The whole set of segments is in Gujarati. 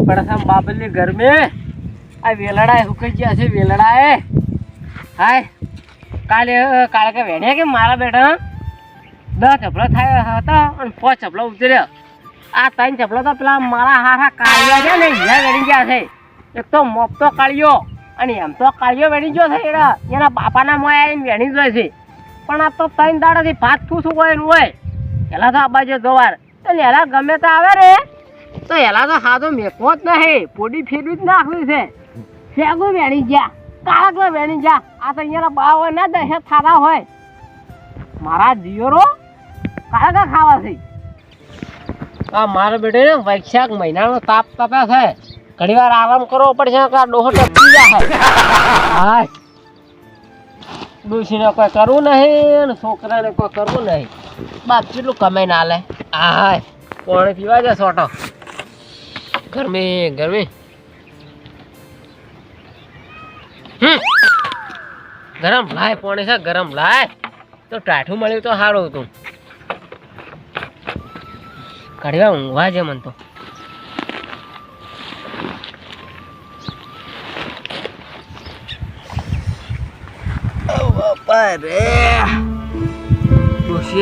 ગરમી પડે છે બાબલની ગરમી આ વેલડા સુકાઈ ગયા છે વેલડા એ હાય. કાલે કાલે કે વેણ્યા કે મારા બેટા દસ ચપલા થાય હતા અને પાંચ ચપલા ઉતર્યા. આ ત્રણ ચપલા તો પેલા મારા હારા કાળિયા છે ને હીરા વેણી ગયા છે. એક તો મોપતો કાળિયો અને એમ તો કાળિયો વેણી ગયો છે એના એના બાપાના મોય આવીને વેણી જાય છે. પણ આ તો ત્રણ દાડાથી ભાત ખુશું હોય હોય. પેલા તો આ દોવાર તો લેલા ગમે તો આવે રે. તો એલા તો સાદો મેકો જ નહીં. પોડી ફેરવી જ નાખવી છે. શેગો વેણી ગયા. કાળક વેણી ગયા. આ તો અહીંયા બા હોય ના દહે થારા હોય. મારા દિયોરો કાળકા ખાવા છે આ મારા બેટે ને વૈશાખ મહિનાનો તાપ તપે છે. ઘણી વાર આરામ કરવો પડશે કે ડોહો ટપકી જાય. ડોશીને કોઈ કરવું નહીં અને છોકરાને કોઈ કરવું નહીં. બાપ, કેટલું કમાઈને આલે. હાય. પાણી પીવા જાય સોટો. ગરમી ગરમી. હમ. ગરમ લાય, પાણી છે, ગરમ લાય. તો ટાઠું મળ્યું તો સારું હતું. ઘડી વાર ઊંઘવા છે મન તો.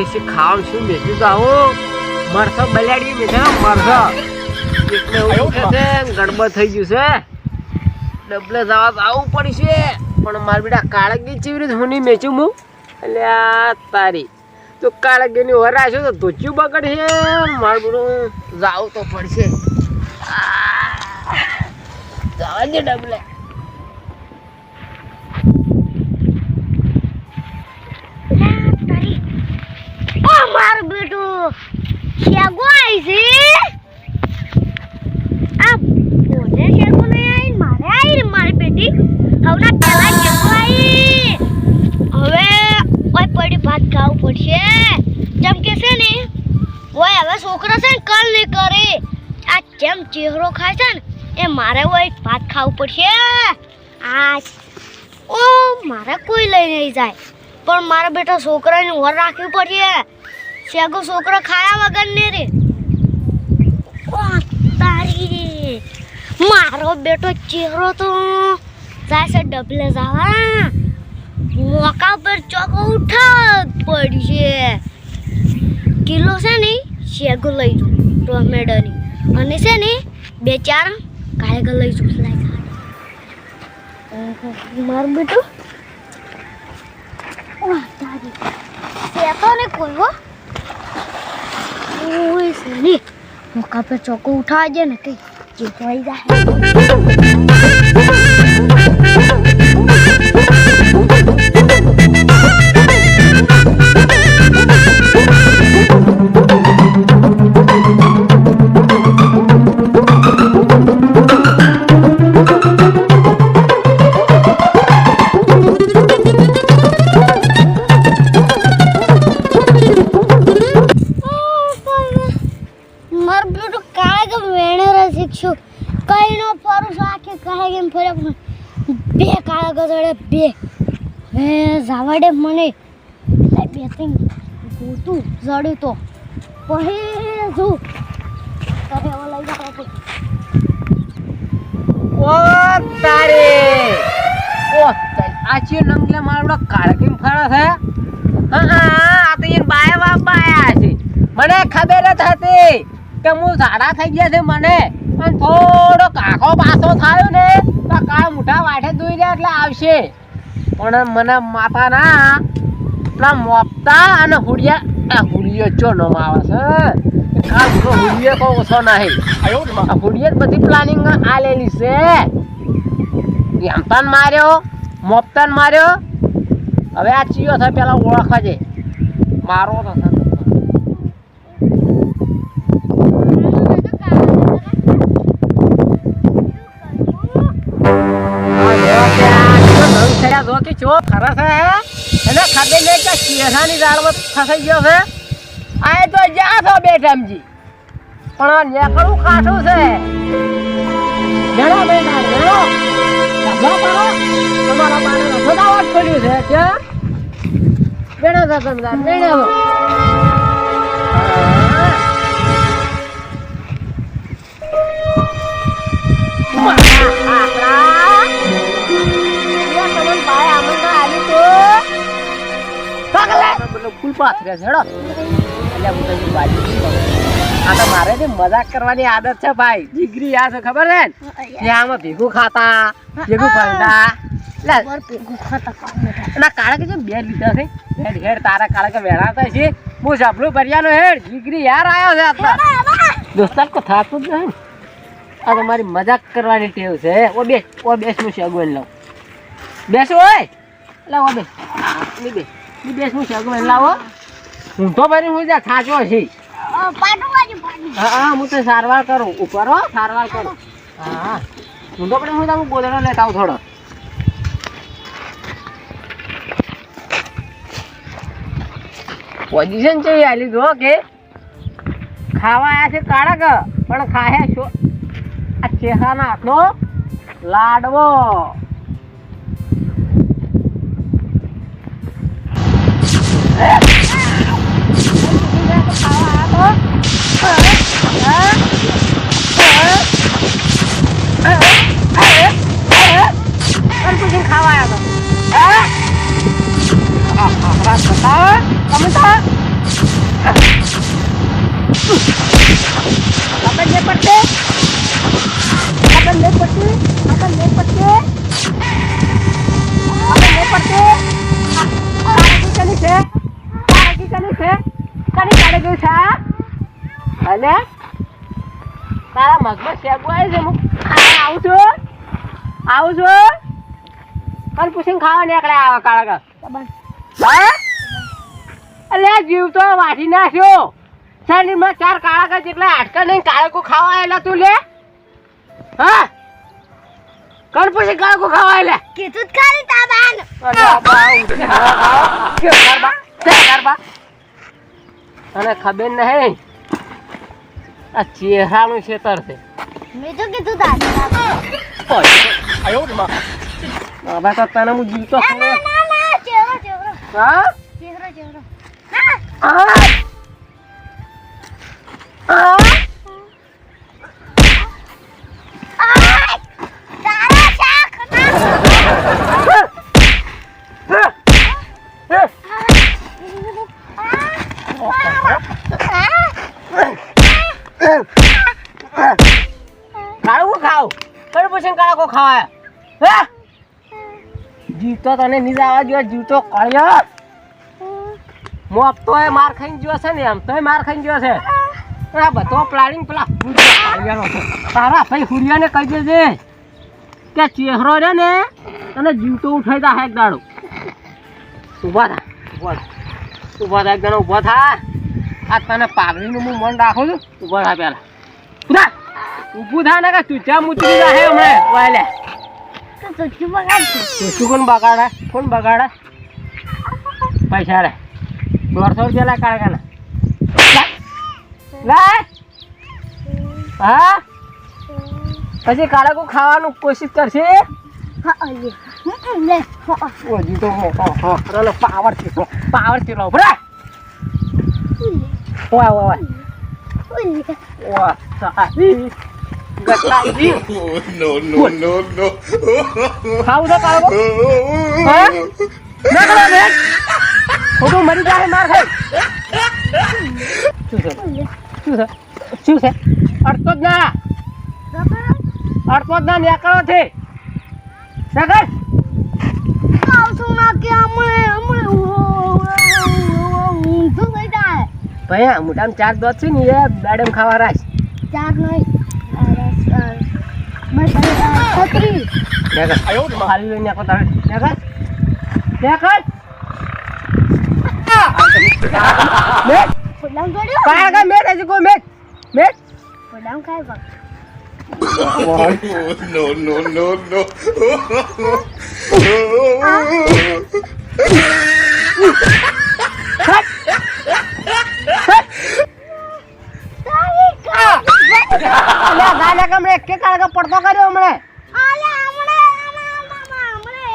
છે ખાવાનું શું બેસી તો આવો? મરસો બલાડી બેઠા મરસો એટલે એવું છે ગડબડ થઈ ગયું છે. ડબલે જવા આવવું પડશે પણ મારા બેટા કાળગી ચીવી રીતે હું નહીં મેચું હું એટલે આ તારી. તો કાળગીની વરાશો તો ધોચ્યું બગડશે. મારું બેટું જાવું તો પડશે. જવા દે ડબલે. ઓ મારું બેટું. શેગો આવી છે આ બોલે શેગો નહીં આવી મારે આવી ને મારી બેટી હવના પહેલા શેગો આવી હવે ઓય પડી ભાત ખાવું પડશે જેમ કે છે ને, ઓય હવે છોકરા છે ને કલ નહીં કરે. આ જેમ ચહેરો ખાય છે ને, એ મારે ઓય ભાત ખાવું પડશે. આ ઓ, મારે કોઈ લઈ નહીં જાય. પણ મારા બેટા છોકરાને ઓર રાખવી પડશે. શેગો છોકરો ખાયા વગર ને રે. તારી મારો બેટો ચહેરો તો જાય છે ડબલે જવા મોકા પર ચોકો ઉઠા પડશે. કિલો છે ને શેગો લઈ જુ ટોમેટોની. અને છે ને બે ચાર કાયગર લઈ જુ લાય મારું બેટું. ઓહ ને કોઈ હો ઓય સની મોકા પર ચોકો ઉઠાવા દે ને કઈ જે જોઈ જાય. દે મને. બે ત્રણ ગોતું જડ્યું તો. હા તો એ બાય બાપા બાયા છે. મને ખબર જ હતી કે હું ઝાડા થઈ ગયા છે મને. અને થોડો કાકો પાછો થયો ને તો કાળ મોટા વાઠે દોઈ રહ્યા એટલે આવશે. પણ મને માતાના પેલા મોપતા અને હુડિયા આ હુડિયો ચો નો આવે છે? ખાસ હુડિયો કહો ઓછો નહીં. આ હુડિયે જ બધી પ્લાનિંગ આલેલી છે. એમતાન માર્યો મોપતાન માર્યો. હવે આ ચીયો થાય પેલા ઓળખા છે મારો તો જો કે ચો ખરા છે એને ખબર નહીં કે શેઠાની દાળમાં ફસાઈ ગયો છે? આ તો જ્યાં છો બેટમજી પણ આ નેકળું કાઠું છે. ઘણો મહિના ઘણો ધંધો કરો તમારા બાને સદાવટ પડ્યું છે. લાગે છે હેડો. એટલે હું તને બાજુ આ તો મારે જે મજાક કરવાની આદત છે ભાઈ. જીગરી આ છે ખબર છે ને? આમાં ભેગું ખાતા ભેગું ફરતા. ના કાળા કે છે બે લીધા છે. હેડ હેડ તારા કાળા કે વેણાતા છે. હું જબલું ભર્યાનો હેડ જીગરી યાર આવ્યો છે આપણા દોસ્તાર કો થાતું જ નહીં આ તો મારી મજાક કરવાની ટેવ છે. ઓ બેસ ઓ બેસ હું શગવન લઉં બેસો ઓય. લાવો બેસ બેસનું બેસ હું શગવન લાવો? હું તો ભરી હું જા થાચો છે. હા હા હું તો સારવાર કરું. ઉપર હો સારવાર કરું. હા હા. હું તો પણ હું તમને ગોદડો લેતા આવું થોડો. પોઝિશન છે આલી જો કે? ખાવા આયા છે કાળક પણ ખાહે છો. આ ચેહાના આટલો લાડવો. ખાવા આયા તો કની છે અને? તારા મગમાં શેકું આવી છે હું આવું છું? આવું છું? પણ પૂછીને ખાવા નીકળે આવા કાળા હા? અલે જીવ તો વાઢી નાખ્યો. શરીરમાં ચાર કાળા જેટલા હાડકા નહીં કાળકું ખાવા આવેલા તું લે. હા? કણ પૂછી કાળકું ખાવા આવેલા? કીધું જ ખરી તાબાન અરે બાબા, ઉઠી ખાવા ખાવા. કેમ ગરબા? કેમ ગરબા? તને ખબર નહીં? આ ચેહરાનું ખેતર છે. મેં તો કીધું દાદા આયો બાબા તો તને હું જીવતો ના છું. ના ના ના ચેવરો ચેવરો હા? ચેહરો ચેહરો ના. આ આ આય! તારા શાક ના કાળું ખાવ કઈ હે? જીવતો તને નીચે આવવા જો જીતો કળ્યો. મોપ તો માર ખાઈને ગયો છે ને એમ, તોય માર ખાઈને ગયો છે. આ બધો પ્લાનિંગ પેલા. તારા ભાઈ હુરિયાને કહી દેજે કે ચેહરો રે ને, તને જીવતો ઉઠાઈ દા એક દાડો. ઊભા થા ઊભા થા. ઊભા થા, એક દાડો ઊભા થા. આ તને પાઘડીનું હું મન રાખું છું. ઊભા થા પેલા. ઉધા ઊભું થા ને કે તુચા મુતરી જાહે હમણે. વાલે તો કોણ બગાડે? કોણ બગાડે? પૈસા રે દોઢસો રૂપિયા લાય કાળકાના લાય હા? પછી કાળા કો ખાવાનું કોશિશ કરશે? હા લે. લે હા તો પાવરથી પાવરથી લો. બરા વાહ વાહ ઉલ્લે ઓય સાહી ગટલાજી Oh, no, no, no, no. ખાવું તો હા ના કરો ને ખોટું મરી જાય માર ખાઈ શું છે શું છે શું અડતો જ ના અડતો જ ના નીકળો છે સગર આવશું ના કે હમણે હમણે ઊંધું થઈ જાય ભાઈ આ મોટામાં ચાર દોત છે ને એ મેડમ ખાવા રાખ ચાર નહીં છત્રી ખાલી લઈને નીકળો તારે નેકર નેકર મેટ પડામ જોડ્યો કાયા કા? મેટ હજી કોઈ મેટ મેટ પડામ ખાય બા Oh, no, no, no, no. તારી કા અલ્યા ગાલે કમરે એક કે કાળકા પડતો કર્યો હમણે આલે હમણે હમણે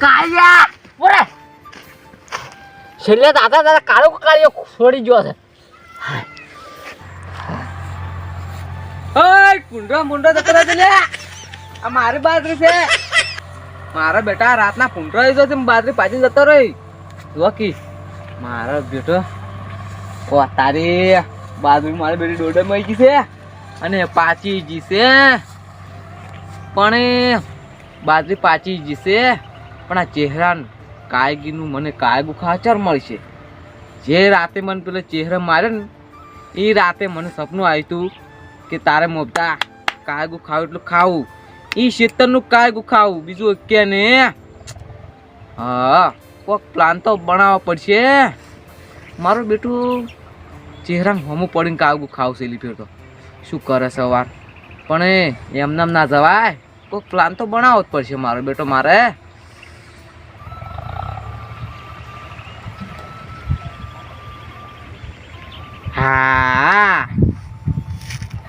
કાળિયા બોરે છેલ્લે દાદા દાદા, કાળો કાળિયો છોડી ગયો છે. કુંડો આ મારી બાદરી છે. મારા બેટા રાતના પૂંટરો આવી ગયો છે બાદરી પાછી જતો રહી. જો કી. મારો બેટો. ઓ, તારી. બાજરી મારી બેટી દોઢ મળી ગઈ છે. અને પાછી જીશે છે. પણ બાજરી પાછી જીશે પણ આ ચહેરા કાયગીનું મને કાયગું ખાચર મળશે. જે રાતે મને પેલો ચહેરો માર્યો ને, એ રાતે મને સપનું આવ્યું હતું કે તારે મોબતા કાયગું ખાવું એટલું ખાવું. એ શેતરનું કાયગું ખાવું. બીજું કે ને, હા કોક પ્લાન તો બનાવવો પડશે. મારું બેટું ચહેરા હમું પડીને કાગું ખાવશે એલી ફેર શું કરે સવાર? પણ એ એમને એમ ના જવાય. કોઈક પ્લાન તો બનાવવો જ પડશે મારો બેટો, મારે. હા.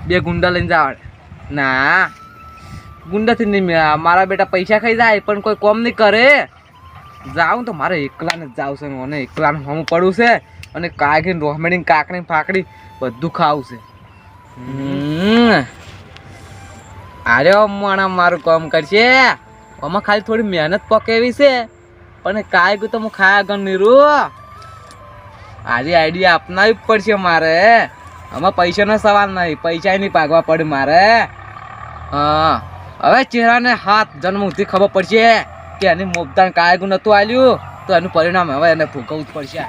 બે ગુંડા લઈને જવા ના. ગુંડાથી નહીં મારા બેટા પૈસા ખાઈ જાય, પણ કોઈ કોમ નહીં કરે. જાઉં તો મારે એકલાને જ જાવ છે મને એકલાને હમું પડવું છે. અને કાગી રોહમેડી કાકડી ફાકડી બધું ખાવું છે. અરે માણા, મારું કામ કરશે. આમાં ખાલી થોડી મહેનત પકેવી છે. પણ કાંઈ તો હું ખાયા ગણ નીરુ. આજે આઈડિયા અપનાવી પડશે મારે. આમાં પૈસાનો સવાલ નહીં, પૈસા નહીં પાગવા પડે મારે. હા. હવે ચહેરાને હાથ જન્મથી ખબર પડશે કે એની મોગદાન કાયગું નતું આવ્યું તો એનું પરિણામ હવે એને ભોગવવું જ પડશે.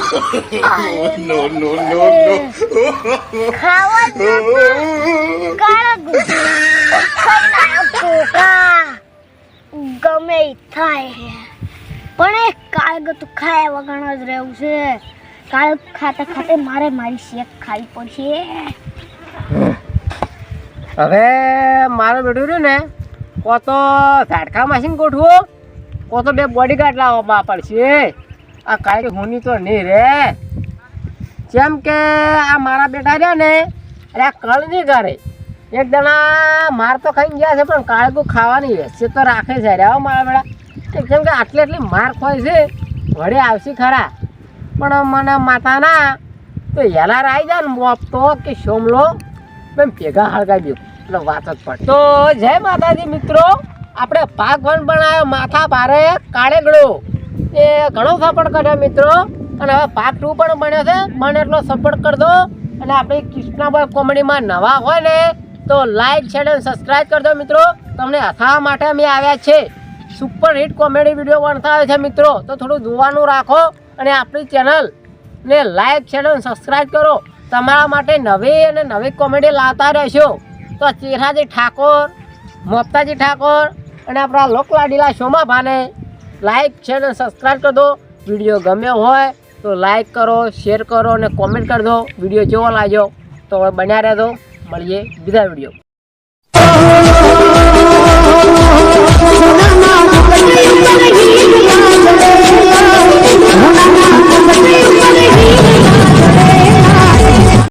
No, no, no, no. ખાવા ગમે થાય પણ એ કાળગ તો ખાયા વગર જ રહેવું છે કાળગ ખાતે ખાતે મારે મારી શેક ખાવી પડશે હવે મારું બેટું રહ્યું ને કો તો ઝાડકા માસીને ગોઠવો કો તો બે બોડીગાર્ડ લાવવા પડશે આ કાંઈક હોની તો નહીં રે. જેમ કે આ મારા બેટા રહ્યા ને, અરે આ કળની કરે એક જણા માર તો ખાઈને ગયા છે, પણ કાળકું ખાવાની છે તો રાખે છે. રે મારા બેટા. કેમ કે આટલી આટલી માર ખોય છે વડે આવશે ખરા. પણ મને માતાના તો હેલાર આવી જાય ને મોપ તો કે સોમલો બેન ભેગા હળગાવી દો. એટલે વાત જ પડે. તો જય માતાજી મિત્રો, આપણે ભાગ વન બનાવ્યો માથા ભારે કાળેગડો. એ ઘણો સપોર્ટ કર્યો મિત્રો. અને હવે ભાગ ટુ પણ બન્યો છે. મને એટલો સપોર્ટ કરજો. અને આપણી કૃષ્ણાભાઈ કોમેડીમાં નવા હોય ને, તો લાઈક શેર અને સબસ્ક્રાઈબ કરજો મિત્રો. તમને હસાવવા માટે અમે આવ્યા છે. સુપર હિટ કોમેડી વીડિયો બનતા હોય છે મિત્રો. તો થોડું જોવાનું રાખો. અને આપણી ચેનલ ને લાઈક શેર અને સબસ્ક્રાઈબ કરો. તમારા માટે નવી અને નવી કોમેડી લાવતા રહેશો. તો ચેરાજી ઠાકોર મમતાજી ઠાકોર અને આપણા લોકલાડીલા શોમાં ભાને લાઈક છે ને સબસ્ક્રાઈબ કરી દો વીડિયો ગમ્યો હોય તો લાઈક કરો શેર કરો અને કોમેન્ટ કરી દો વીડિયો જોવા લાગ્યો તો હવે બન્યા રહેજો મળીએ બીજા વીડિયો ના